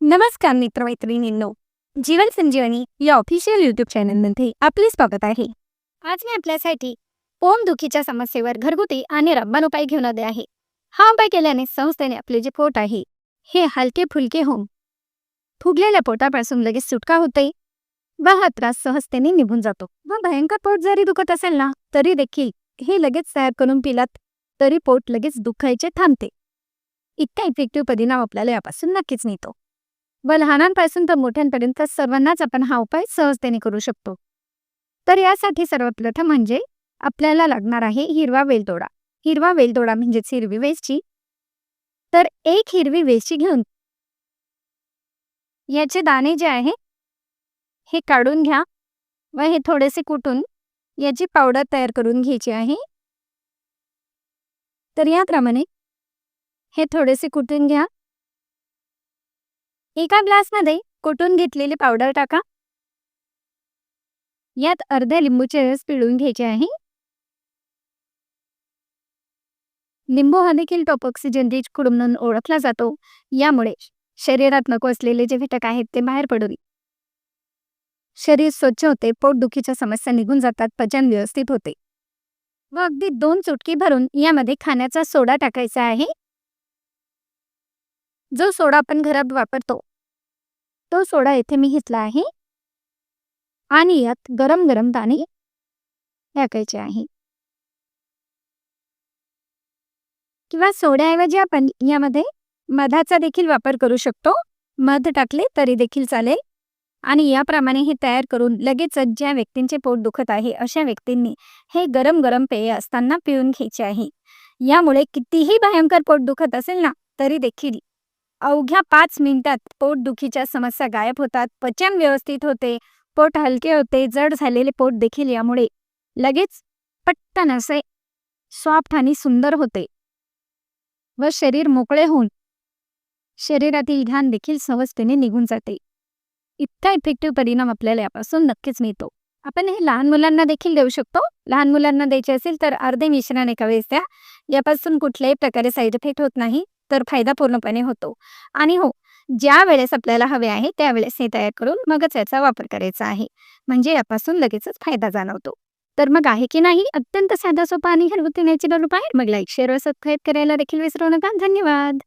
नमस्कार मित्रमैत्रिणींनो जीवन संजीवनी या official YouTube चॅनलमध्ये आपले स्वागत आहे. आज मी आपल्यासाठी पोटदुखीच्या समस्येवर घरगुती आणि रब्बान उपाय घेऊन आले आहे. हा उपाय केल्याने संस्थेने आपले जे पोट आहे हे हलके फुलके होऊन फुगलेल्या पोटापासून लगेच सुटका होते व हा त्रास सहजतेने निघून जातो. व भयंकर पोट जरी दुखत असेल ना तरी देखील हे लगेच तयार करून पिलात तरी पोट लगेच दुखायचे थांबते. इतका इफेक्टिव्ह परिणाम आपल्याला यापासून नक्कीच मिळतो. व लहानांपासून तर मोठ्यांपर्यंत सर्वांनाच आपण हा उपाय सहजतेने करू शकतो. तर यासाठी सर्वप्रथम म्हणजे आपल्याला लागणार आहे हिरवा वेलदोडा. हिरवा वेलदोडा म्हणजेच हिरवी वेलची. तर एक हिरवी वेलची घेऊन याचे दाणे जे आहे हे काढून घ्या. व हे थोडेसे कुटून याची पावडर तयार करून घ्यायची आहे. तर याप्रमाणे हे थोडेसे कुटून घ्या. एका ग्लासमध्ये कुटून घेतलेली पावडर टाका. यात अर्ध्या लिंबूचे रस पिळून घ्यायचे आहे. लिंबू हा देखील टॉप ऑक्सिजन रिच कुडूम म्हणून ओळखला जातो. यामुळे शरीरात नको असलेले जे घटक आहेत ते बाहेर पडून शरीर स्वच्छ होते पोटदुखीच्या समस्या निघून जातात पचन व्यवस्थित होते. व अगदी दोन चुटकी भरून यामध्ये खाण्याचा सोडा टाकायचा आहे. जो सोडा आपण घरात वापरतो तो सोडा येथे मी घेतला आहे. आणि यात गरम गरम दाणे टाकायचे आहे. किंवा सोड्याऐवजी आपण यामध्ये मधाचा देखील वापर करू शकतो. मध टाकले तरी देखील चालेल. आणि याप्रमाणे हे तयार करून लगेचच ज्या व्यक्तींचे पोट दुखत आहे अशा व्यक्तींनी हे गरम गरम पेय असताना पिऊन घ्यायचे आहे. यामुळे कितीही भयंकर पोट दुखत असेल ना तरी देखील अवघ्या पाच मिनिटात पोटदुखीच्या समस्या गायब होतात पचन व्यवस्थित होते पोट हलके होते जड झालेले पोट देखील यामुळे लगेच पटकन असे सॉफ्ट आणि सुंदर होते व शरीर मोकळे होऊन शरीरातील घाण देखील सहजतेने निघून जाते. इतका इफेक्टिव्ह परिणाम आपल्याला यापासून नक्कीच मिळतो. आपण हे लहान मुलांना देखील देऊ शकतो. लहान मुलांना द्यायचे असेल तर अर्धे मिश्रण एका वेळेस द्या. यापासून कुठल्याही प्रकारे साईड इफेक्ट होत नाही तर फायदा पूर्णपणे होतो. आणि हो ज्या वेळेस आपल्याला हवे आहे त्यावेळेस हे तयार करून मगच याचा वापर करायचा आहे. म्हणजे यापासून लगेचच फायदा जाणवतो. तर मग आहे की नाही? अत्यंत साधा सोपा आणि घरगुती नॅचरल उपाय मग लाईक शेअर व सबस्क्राईब करायला देखील विसरू नका. धन्यवाद!